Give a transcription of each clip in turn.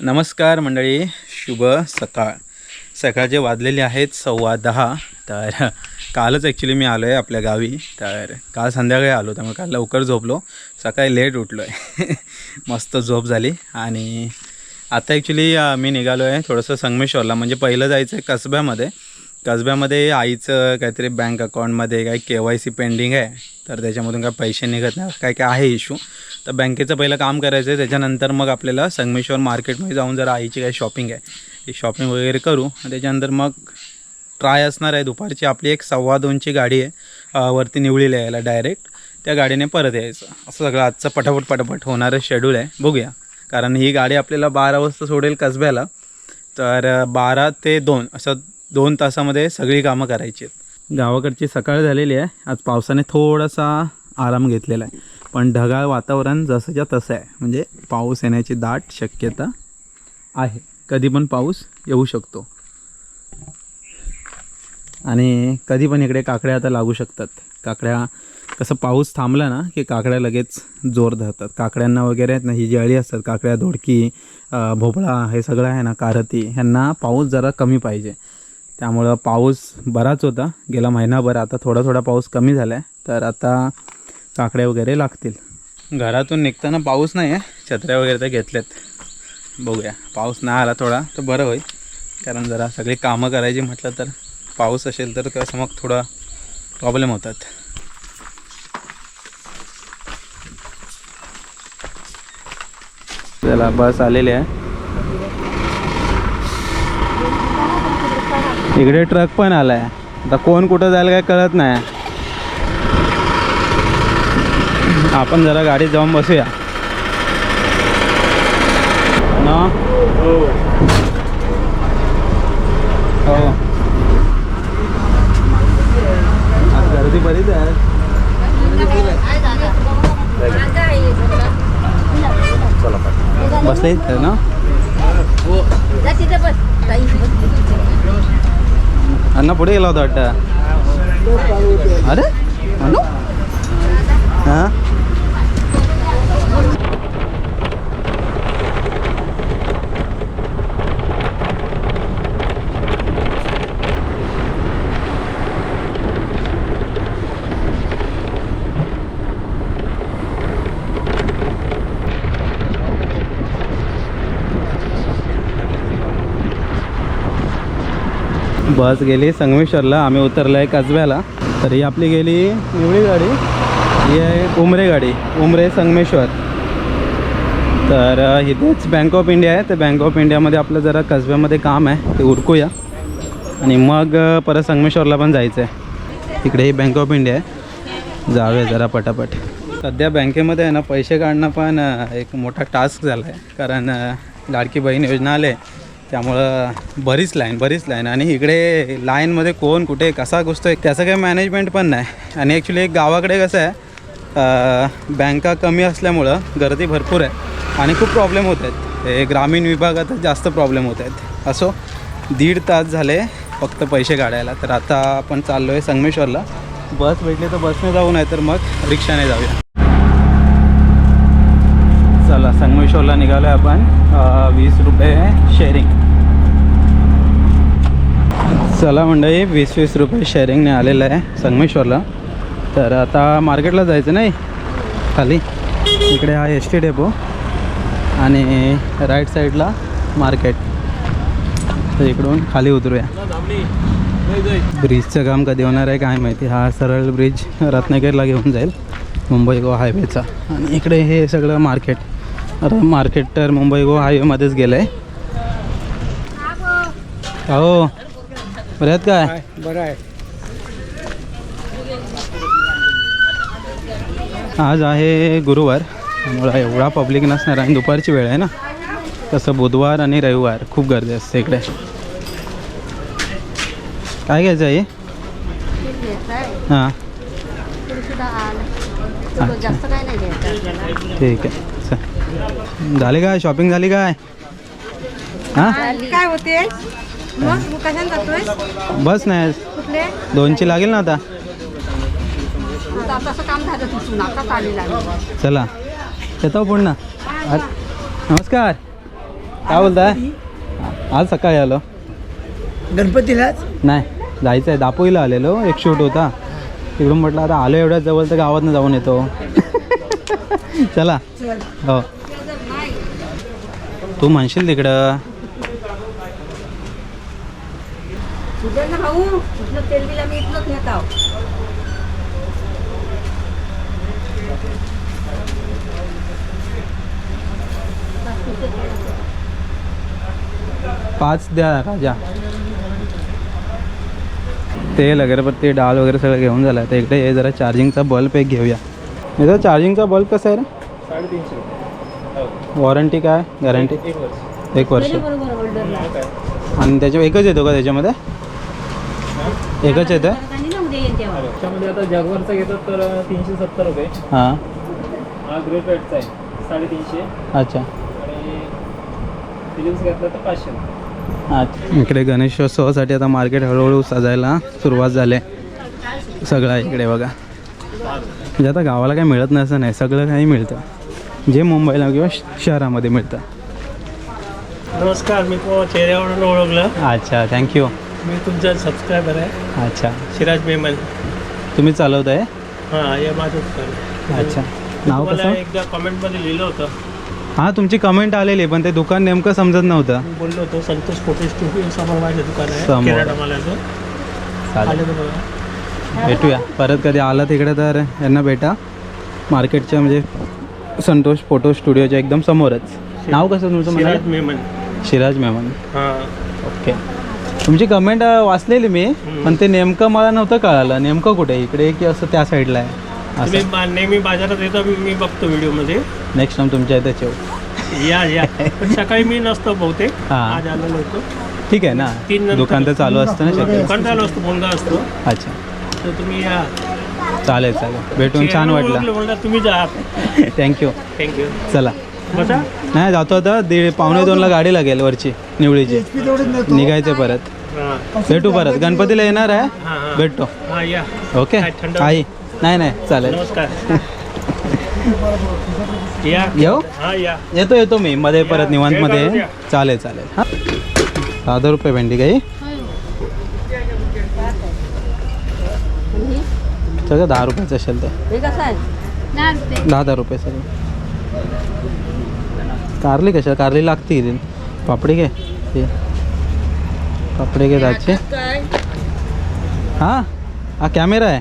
नमस्कार मंडळी शुभ सकाळ. सकाळचे वाजलेले आहेत सव्वा दहा. तर कालच ॲक्च्युली मी आलो आहे आपल्या गावी. तर काल संध्याकाळी आलो त्यामुळे काल लवकर झोपलो. सकाळी लेट उठलो आहे मस्त झोप झाली. आणि आता ॲक्च्युली मी निघालो आहे थोडंसं संगमेश्वरला. म्हणजे पहिलं जायचं आहे कसब्यामध्ये. कसब्यामध्ये आईचं काहीतरी बँक अकाउंटमध्ये काही के वाय सी पेंडिंग आहे तर त्याच्यामधून काय पैसे निघत नाही काय काय आहे इश्यू तर बँकेचं पहिलं काम करायचं आहे त्याच्यानंतर मग आपल्याला संगमेश्वर मार्केटमध्ये जाऊन जरा आईची काही शॉपिंग आहे. ती शॉपिंग वगैरे करू त्याच्यानंतर मग ट्राय असणार आहे. दुपारची आपली एक सव्वा दोनची गाडी आहे वरती निवळीला यायला डायरेक्ट त्या गाडीने परत यायचं. असं सगळं आजचं पटापट पटापट होणारं शेड्यूल आहे. बघूया. कारण ही गाडी आपल्याला बारा वाजता सोडेल कसब्याला. तर बारा ते दोन असं दोन तासामध्ये सगळी कामं करायची आहेत. गावाकडची सकाळ झालेली आहे. आज पावसाने थोडासा आराम घेतलेला आहे. पण ढगाळ वातावरण जसंच्या तसं आहे. म्हणजे पाऊस येण्याची दाट शक्यता आहे. कधी पण पाऊस येऊ शकतो. आणि कधी पण इकडे काकड्या आता लागू शकतात. काकड्या कसं पाऊस थांबला ना की काकड्या लगेच जोर धरतात. काकड्यांना वगैरे आहेत ना ही जी अळी असतात. काकड्या धोडकी भोपळा हे सगळं आहे ना कारती ह्यांना पाऊस जरा कमी पाहिजे. त्यामुळं पाऊस बराच होता. गेला महिनाभर. आता थोडा थोडा पाऊस कमी झाला आहे तर आता काकड्या वगैरे लागतील. घरातून निघताना पाऊस नाही आहे छत्र्या वगैरे तर घेतल्यात. बघूया. पाऊस नाही आला थोडा तर बरं होईल. कारण जरा सगळी कामं करायची म्हटलं तर पाऊस असेल तर कसं मग थोडा प्रॉब्लेम होतात. चला बस आलेली आहे. इकडे ट्रक पण आला आहे आता कोण कुठं जायला काय कळत नाही. आपण जरा गाडीत जाऊन बसूया. ना? हो. गर्दी बरीच आहे. बसले ना? अण्णा पुढे गेला होता वाटतं अरे बस गेली संगमेश्वरला. आम्ही उतरलो आहे कसब्याला. तर ही आपली गेली निवळी गाडी? ही आहे उमरे गाडी. उमरे संगमेश्वर. तर इथेच बँक ऑफ इंडिया आहे. तर बँक ऑफ इंडियामध्ये आपलं जरा कसब्यामध्ये काम आहे. ते उरकूया. आणि मग परत संगमेश्वरला पण जायचं आहे तिकडे ही बँक ऑफ इंडिया आहे. जाऊया जरा पटापट. सध्या बँकेमध्ये आहे ना पैसे काढणं पण एक मोठा टास्क झाला आहे कारण लाडकी बहीण योजना आले त्यामुळं बरीच लाईन बरीच लाईन. आणि इकडे लाईनमध्ये कोण कुठे कसा घुसतो आहे त्याचं काही मॅनेजमेंट पण नाही. आणि ॲक्च्युली एक गावाकडे कसं आहे बँका कमी असल्यामुळं गर्दी भरपूर आहे. आणि खूप प्रॉब्लेम होत आहेत. हे ग्रामीण विभागातच जास्त प्रॉब्लेम होत आहेत. असो दीड तास झाले फक्त पैसे काढायला. तर आता आपण चाललो आहे संगमेश्वरला. बस भेटली तर बसने जाऊ नाही तर मग रिक्षाने जाऊया. चला संगमेश्वरला निघालो आहे आपण वीस रुपये शेअरिंग चला मंडळी वीस वीस रुपये शेअरिंगने आलेलं आहे संगमेश्वरला. तर आता मार्केटला जायचं नाही? खाली. इकडे हा एस टी डेपो आणि राईट साईडला मार्केट. तर इकडून खाली उतरूया. ब्रिजचं काम कधी होणार आहे काय माहिती? हा सरळ ब्रिज रत्नागिरीला घेऊन जाईल मुंबई गोवा हायवेचा आणि इकडे हे सगळं मार्केट आता मार्केट तर मुंबई गोवा हायवेमध्येच गेलं आहे हो आहेत काय बरं आहे. आज आहे गुरुवार त्यामुळं एवढा पब्लिक नसणार आणि दुपारची वेळ आहे ना? तसं बुधवार आणि रविवार खूप गर्दी असते इकडे. काय घ्यायचं आहे हां. ठीक आहे. झाली काय? शॉपिंग झाली काय? हां? काय होते? मग तू कशाने जातोय बस नाही कुठले? दोनची लागेल ना आता. आता तसं काम झालं तिथून आता आलेला चला. येतो पुन्हा. नमस्कार. काय बोलताय? आज सकाळी आलो. गणपतीलाच? नाही जायचं आहे दापोईला आलेलो. एक शूट होता. तिकडून म्हटलं आता आलो एवढ्या जवळ तर गावातनं जाऊन येतो. चला. हो. तू म्हणशील तिकडं. तुझं ना भाऊ इथलं तेल बिल आम्ही इथलंच नेत आहोत पाच द्या राजा तेल अगरबत्ती डाळ वगैरे सगळं घेऊन झालं. तर इकडे हे जरा चार्जिंगचा बल्ब एक घेऊया. याचा चार्जिंगचा बल्ब कसा आहे रे? साडेतीनशे वॉरंटी काय? गॅरंटी एक वर्ष. एक वर्ष. बरोबर होल्डरला आणि त्याच्या एकच येतो का त्याच्यामध्ये? एकच येतं त्याच्यामध्ये आता जगवरचा घेतात तर तीनशे सत्तर रुपये. हां. हा ग्रेट रेटचा आहे साडेतीनशे. अच्छा. आणि फिलिप्स घेतला तर पाचशे रुपये. अच्छा. इकडे गणेशोत्सवासाठी आता मार्केट हळूहळू सजायला सुरुवात झाली आहे. सगळं इकडे बघा. म्हणजे आता गावाला काही मिळत नसं नाही सगळं काही मिळतं. जे मुंबईला किंवा श- शहरामध्ये मिळतं. नमस्कार मी चेहऱ्यावरून ओळखलं. अच्छा थँक्यू मी तुमचा सबस्क्रायबर आहे. अच्छा. सिराज मेमन तुम्ही चालवत आहे हां हे आहे. अच्छा. नाव कसं? एकदा कमेंटमध्ये लिहिलं होतं. हां तुमची कमेंट आलेली पण ते दुकान नेमकं समजत नव्हतं. मी बोललो होतो संतोष फोटो स्टुडिओ समोर माझं दुकान आहे समोर. किराणा मालाचं. चालेल. आले तर बघा. भेटूया. परत कधी आला तिकडे तर यांना भेटा. मार्केटच्या म्हणजे संतोष फोटो स्टुडिओच्या एकदम समोरच. नाव कसं तुमचं सिराज म्हणाल मेमन. शिराज मेमन. हां. ओके. तुमची कमेंट वाचलेली मी पण ते नेमकं मला नव्हतं कळालं. नेमकं कुठे? इकडे की असं त्या साईडला आहे? तुम्ही असं. नेहमी बाजारात येता मी बघतो व्हिडिओमध्ये नेक्स्ट टाइम तुमच्या इथे येऊ या या. सकाळी मी नसतो बहुतेक. हां. आज ठीक आहे ना? तीन दुकान तर चालू असतं ना शक्य. दुकान चालू असतो मुलगा असतो. अच्छा. तर तुम्ही या. चालेल चालेल. भेटून छान वाटलं. तुम्ही जा. थँक्यू थँक्यू चला. नाही जातो आता. दीड पावणे दोनला गाडी लागेल वरची निवळीची. निघायचे परत. हां. भेटू परत. गणपतीला येणार आहे. भेटतो. हां या. ओके? आई. नाही नाही चालेल. नमस्कार. या. येऊ? हां या. येतो येतो मी. मध्ये परत या, निवांतमध्ये या. चालेल चालेल. हां. दहा रुपये भेंडी काही? सगळं दहा रुपयाचं असेल ते हे कसं आहे? दहा दहा रुपये सगळं. कारली कशा कारली लागतील पापडी घे. पापडी घे दाचे हां हा? कॅमेरा आहे.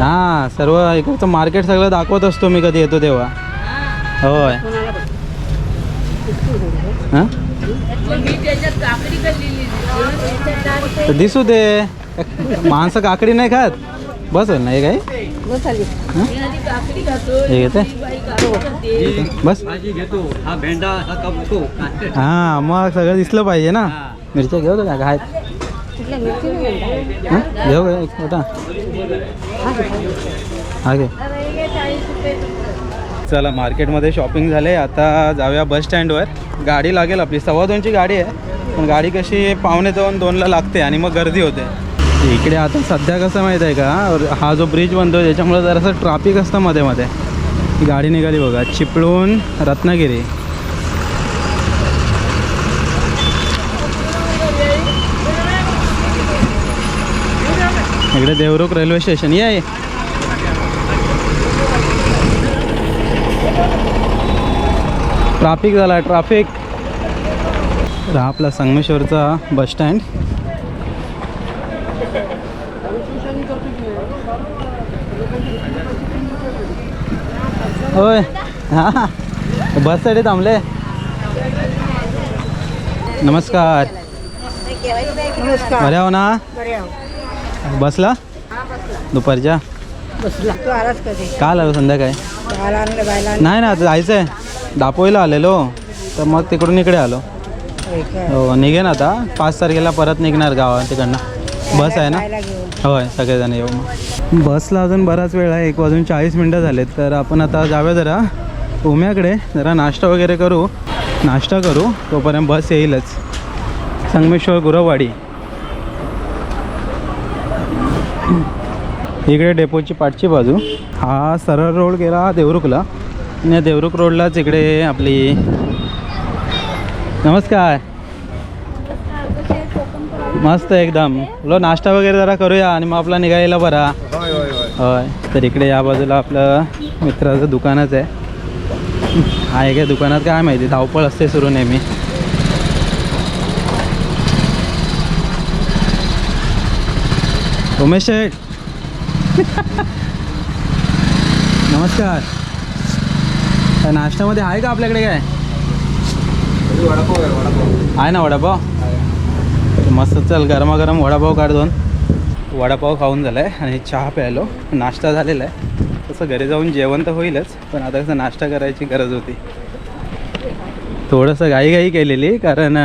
हां सर्व इकडचं मार्केट सगळं दाखवत असतो मी कधी येतो तेव्हा. होय. हां? दिसू दे. माणसं काकडी नाही खात. बस ना हे काय? बस आली. हे? घेते? बस. हा भेंडा हा कपतो हां मग सगळं दिसलं पाहिजे ना. मिरच्या घेऊ का काय. हां? घेऊ का? एक मोठा. हा घे. चला मार्केटमध्ये शॉपिंग झाले आता जाऊया बस स्टँडवर गाडी लागेल आपली. सव्वा दोनची गाडी आहे. पण गाडी कशी पावणे दोन दोनला लागते आणि मग गर्दी होते. इकडे आता सध्या कसं माहीत आहे का? हा जो ब्रिज बनतो त्याच्यामुळे जरासं ट्राफिक असतं मध्ये मध्ये. गाडी निघाली बघा. चिपळूण रत्नागिरी. इकडे देवरुख रेल्वे स्टेशन या ट्राफिक झाला ट्राफिक हा आपला संगमेश्वरचा बस स्टँड होय. हां. बससाठी थांबले. नमस्कार. बरे हो ना? बसला? दुपारच्या? बसला काल आलो संध्याकाळी. नाही ना आता जायचं आहे दापोईला आलेलो. तर मग तिकडून इकडे आलो. हो निघे हो निघेन आता. पाच तारखेला परत निघणार गावा तिकडनं. बस आहे ना? होय सगळेजण येऊ मग. बसला अजून बराच वेळ आहे एक वाजून चाळीस मिनटं झालेत. तर आपण आता जाऊया जरा उम्याकडे. जरा नाश्ता वगैरे करू. नाश्ता करू तोपर्यंत बस येईलच. संगमेश्वर गुरववाडी. इकडे डेपोची पाठची बाजू. हा सरळ रोड गेला देवरुखला. आणि या देवरुख रोडलाच इकडे आपली नमस्कार. मस्त एकदम. बोलो नाश्ता वगैरे जरा करूया आणि मग आपला निघायला बरा. होय तर इकडे या बाजूला आपलं मित्राचं दुकानच आहे. आहे काय दुकानात काय माहिती धावपळ असते सुरू नेहमी. उमेश शेठ. नमस्कार. नाश्त्यामध्ये आहे का आपल्याकडे काय? आहे ना वडापाव? मस्त चल गरमागरम वडापाव काढ दोन. वडापाव खाऊन झाला आहे आणि चहा प्यायलो. नाश्ता झालेला आहे. तसं घरी जाऊन जेवण तर होईलच पण आता कसं नाश्ता करायची गरज होती. थोडंसं घाईघाई केलेली कारण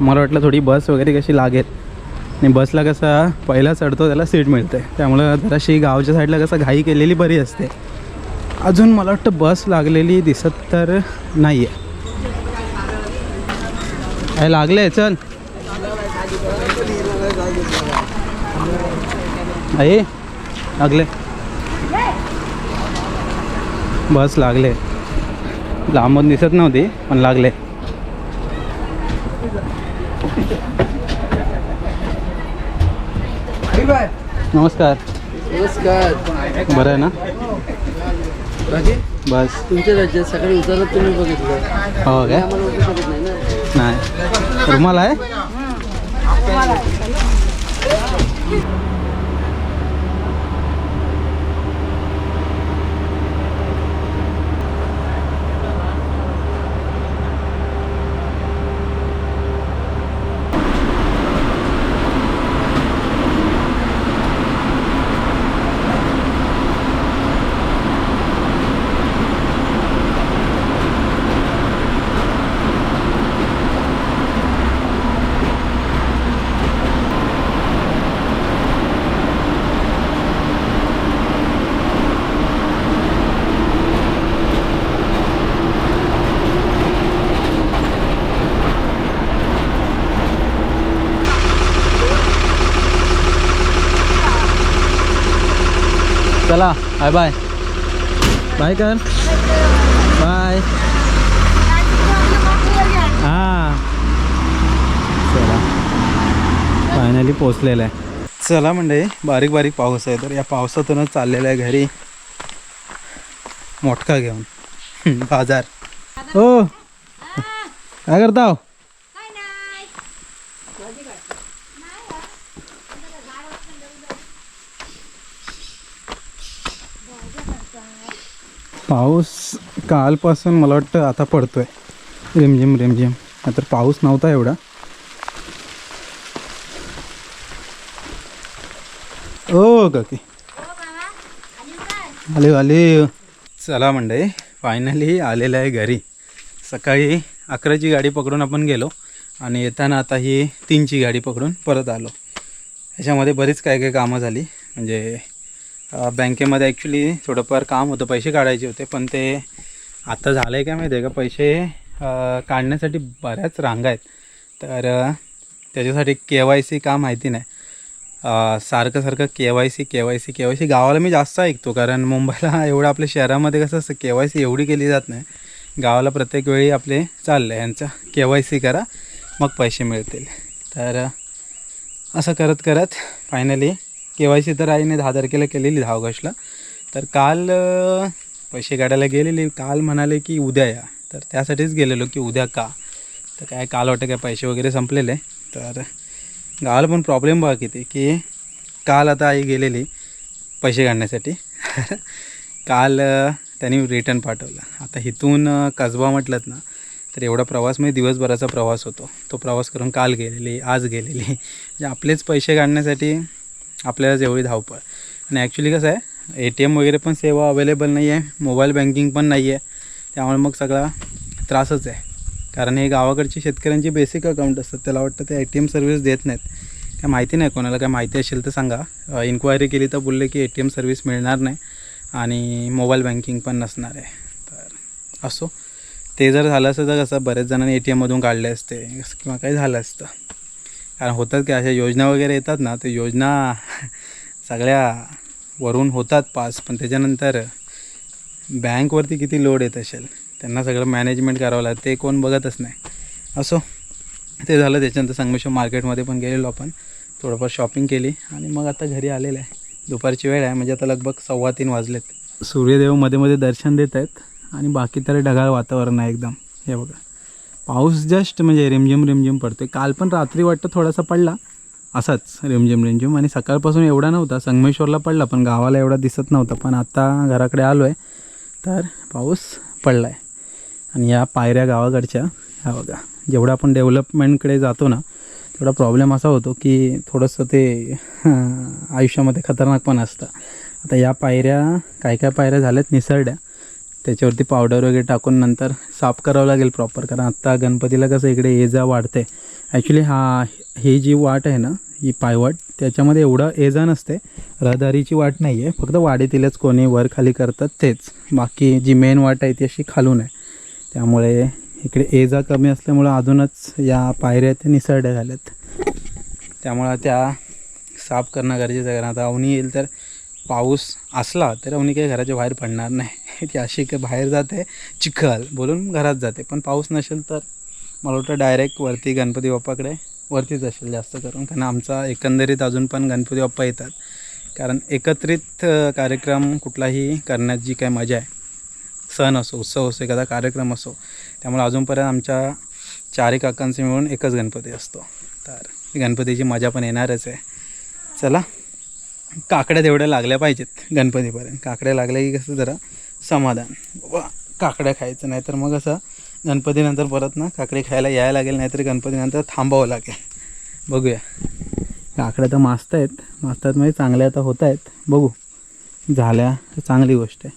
मला वाटलं थोडी बस वगैरे कशी लागेल. आणि बसला कसा पहिला चढतो त्याला सीट मिळते. त्यामुळं जराशी गावच्या साईडला कसं घाई केलेली बरी असते. अजून मला वाटतं बस लागलेली दिसत तर नाही आहे लागलं लागले चल. आहे लागले. बस लागले. लांबून दिसत नव्हती पण लागले. नमस्कार. नमस्कार. बरं आहे ना? बस. तुमच्या राज्यात सकाळी उतरत तुम्ही बघितलं. हो काय? नाही. रुमाल आहे? चला बाय बाय बाय कर बाय हां चला. फायनली पोचलेलं आहे. चला म्हणजे बारीक बारीक पाऊस आहे तर या पावसातूनच चाललेलं आहे घरी. मोटका घेऊन. बाजार. हो. काय करता पाऊस कालपासून मला वाटतं आता पडतो आहे रिमझिम रिमझिम. तर पाऊस नव्हता एवढा. ओ काकी. आले आले. चला मंडई फायनली आलेलं आहे घरी. सकाळी अकराची गाडी पकडून आपण गेलो आणि येताना आता ही तीनची गाडी पकडून परत आलो. ह्याच्यामध्ये बरीच काय काय कामं झाली. म्हणजे बँकेमध्ये ॲक्च्युली थोडंफार काम होतं पैसे काढायचे होते पण ते आता झालं आहे काय माहिती आहे का? पैसे काढण्यासाठी बऱ्याच रांगा आहेत. तर त्याच्यासाठी के वाय सी का माहिती नाही. सारखं सारखं K Y C K Y C K Y C गावाला मी जास्त ऐकतो कारण मुंबईला एवढं आपल्या शहरामध्ये कसं असतं के वाय सी एवढी केली जात नाही. गावाला प्रत्येक वेळी आपले चाललं आहे यांचं के वाय सी करा मग पैसे मिळतील. तर असं करत करत फायनली के वाय सी तर आईने दहा तारखेला केलेली दहा ऑगस्टला. तर काल पैसे काढायला गेलेली. काल म्हणाले की उद्या या. तर त्यासाठीच गेलेलो की उद्या का? तर काय काल वाटतं काय पैसे वगैरे संपलेले. तर गावाला पण प्रॉब्लेम बघा किती की काल आता आई गेलेली पैसे काढण्यासाठी. काल त्यांनी रिटर्न पाठवलं. आता इथून कसबा म्हटलं ना तर एवढा प्रवास म्हणजे दिवसभराचा प्रवास होतो. तो प्रवास करून काल गेलेली आज गेलेली. म्हणजे आपलेच पैसे काढण्यासाठी आपल्याला एवढी धावपळ. आणि ॲक्च्युली कसं आहे ए टी एम वगैरे पण सेवा अवेलेबल नाही आहे मोबाईल बँकिंग पण नाही आहे. त्यामुळे मग सगळा त्रासच आहे. कारण हे गावाकडची शेतकऱ्यांची बेसिक अकाउंट असतात त्याला वाटतं ते ए टी एम सर्व्हिस देत नाहीत. काय माहिती नाही कोणाला काय माहिती असेल तर सांगा. इन्क्वायरी केली तर बोलले की ए टी एम सर्व्हिस मिळणार नाही आणि मोबाईल बँकिंग पण नसणार आहे. तर असो. ते जर झालं असतं तर कसं बरेच जणांनी ए टी एममधून काढले असते किंवा काही झालं असतं. कारण होतात की अशा योजना वगैरे येतात ना तर योजना सगळ्या वरून होतात पास पण त्याच्यानंतर बँकवरती किती लोड येत असेल त्यांना सगळं मॅनेजमेंट करावं लागतं ते कोण बघतच नाही. असो ते झालं त्याच्यानंतर संगमेश्वर मार्केटमध्ये पण गेलेलो आपण थोडंफार शॉपिंग केली आणि मग आता घरी आलेलं आहे. दुपारची वेळ आहे म्हणजे आता लगभग सव्वा तीन वाजलेत. सूर्यदेवमध्ये मध्ये दर्शन देत आहेत आणि बाकी तर ढगाळ वातावरण आहे एकदम. हे बघा. पाऊस जस्ट म्हणजे रिमझिम रिमझिम पडतोय काल पण रात्री वाटतं थोडासा पडला. असाच रिमझिम रिमझिम. आणि सकाळपासून एवढा नव्हता. संगमेश्वरला पडला पण गावाला एवढा दिसत नव्हता. पण आता घराकडे आलो आहे तर पाऊस पडला आहे आणि या पायऱ्या गावाकडच्या ह्या बघा जेवढा आपण डेव्हलपमेंटकडे जातो ना तेवढा प्रॉब्लेम असा होतो की थोडंसं ते आयुष्यामध्ये खतरनाक पण असतं. आता या पायऱ्या काय काय पायऱ्या झाल्यात? निसरड्या. त्याच्यावरती पावडर वगैरे टाकून नंतर साफ करावं लागेल प्रॉपर कारण आत्ता गणपतीला कसं इकडे एजा वाढते ॲक्च्युली हा ही जी वाट आहे ना ही पायवाट त्याच्यामध्ये एवढं एजा नसते. रहदारीची वाट नाही आहे फक्त वाडीतीलच कोणी वर खाली करतात तेच. बाकी जी मेन वाट आहे ती अशी खालून आहे. त्यामुळे इकडे एजा कमी असल्यामुळं अजूनच या पायऱ्या त्या निसरड्या झाल्यात. त्यामुळं त्या साफ करणं गरजेचं आहे. कारण आता अवनी येईल तर पाऊस असला तर अवनी काही घराच्या बाहेर पडणार नाही. ती अशी काही बाहेर जाते चिखल बोलून घरात जाते. पण पाऊस नसेल तर मला वाटतं डायरेक्ट वरती गणपती बाप्पाकडे वरतीच असेल जास्त करून. कारण आमचा एकंदरीत अजून पण गणपती बाप्पा येतात. कारण एकत्रित कार्यक्रम कुठलाही करण्यात जी काय मजा आहे सण असो उत्सव असो एखादा कार्यक्रम असो त्यामुळे अजूनपर्यंत आमच्या चारही काकांचे मिळून एकच गणपती असतो. तर गणपतीची मजा पण येणारच आहे. चला काकड्या तेवढ्या लागल्या पाहिजेत गणपतीपर्यंत. काकड्या लागल्या की कसं जरा समाधान. बाबा काकड्या खायचं नाही तर मग असं गणपतीनंतर परत ना काकडे खायला यायला लागेल नाहीतर गणपतीनंतर थांबावं लागेल. बघूया. काकड्या तर मास्त आहेत. मस्त आहेत म्हणजे चांगल्या आता होत आहेत. बघू. झाल्या तर चांगली गोष्ट आहे.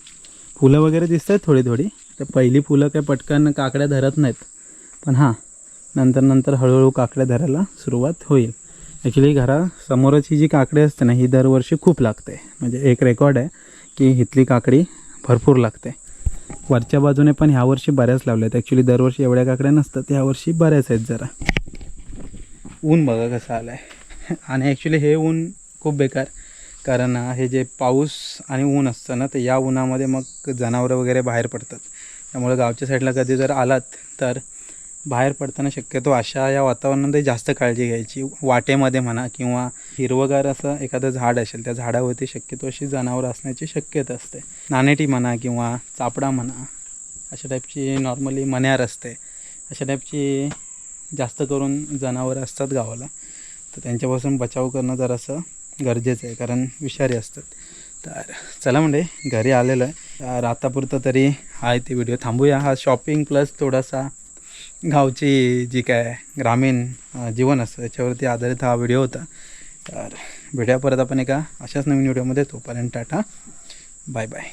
फुलं वगैरे दिसत आहेत थोडी थोडी. तर पहिली फुलं काय पटकन काकड्या धरत नाहीत. पण हां नंतर नंतर हळूहळू काकड्या धरायला सुरुवात होईल. ॲक्च्युली घरासमोरच ही जी काकडी असते ना ही दरवर्षी खूप लागते. म्हणजे एक रेकॉर्ड आहे की इथली काकडी भरपूर लागते. वरच्या बाजूने पण ह्यावर्षी बऱ्याच लावल्या आहेत. ॲक्च्युली दरवर्षी एवढ्या काकड्या नसतात ह्यावर्षी बऱ्याच आहेत जरा. ऊन बघा कसं आलं आहे आणि ॲक्च्युली हे ऊन खूप बेकार. कारण हे जे पाऊस आणि ऊन असतं ना तर या उन्हामध्ये मग जनावरं वगैरे बाहेर पडतात. त्यामुळे गावच्या साईडला कधी जर आलात तर बाहेर पडताना शक्यतो अशा या वातावरणामध्ये जास्त काळजी घ्यायची. वाटेमध्ये म्हणा किंवा हिरवगार असं एखादं झाड असेल त्या झाडावरती शक्यतो अशी जनावरं असण्याची शक्यता असते. नानेटी म्हणा किंवा चापडा म्हणा अशा टाईपची नॉर्मली मन्यार असते. अशा टाईपची जास्त करून जनावरं असतात गावाला. तर त्यांच्यापासून बचाव करणं जरासं गरजेचं आहे कारण विषारी असतात. तर चला म्हणजे घरी आलेलं आहे. तर आतापुरतं तरी हा ते व्हिडिओ थांबूया. हा शॉपिंग प्लस थोडासा गावची जी काय ग्रामीण जीवन असतं त्याच्यावरती आधारित हा व्हिडिओ होता. तर भेटूया परत आपण एका अशाच नवीन व्हिडिओमध्ये. तोपर्यंत टाटा. Bye bye.